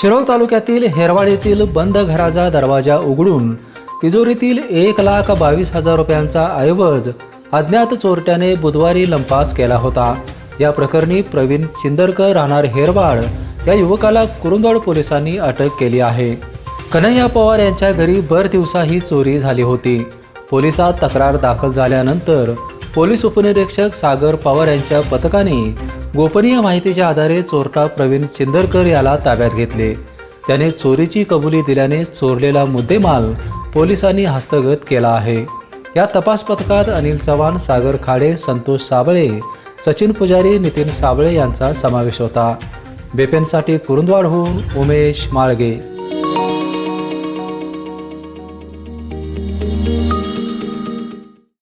शिरोळ तालुक्यातील हेरवाड येथील बंद घराचा दरवाजा उघडून तिजोरीतील एक लाख बावीस हजार रुपयांचा ऐवज अज्ञात चोरट्याने बुधवारी लंपास केला होता. या प्रकरणी प्रवीण चिंदरकर राहणार हेरवाड या युवकाला कुरुंदवाड पोलिसांनी अटक केली आहे. कन्हैया पवार यांच्या घरी भर दिवसा ही चोरी झाली होती. पोलिसात तक्रार दाखल झाल्यानंतर पोलीस उपनिरीक्षक सागर पवार यांच्या पथकाने गोपनीय माहितीच्या आधारे चोरटा प्रवीण चिंदरकर याला ताब्यात घेतले. त्याने चोरीची कबुली दिल्याने चोरलेला मुद्देमाल पोलिसांनी हस्तगत केला आहे. या तपास पथकात अनिल चव्हाण सागर खाडे संतोष साबळे सचिन पुजारी नितीन साबळे यांचा समावेश होता. बेपेनसाठी कुरुंदवाडहून उमेश माळगे.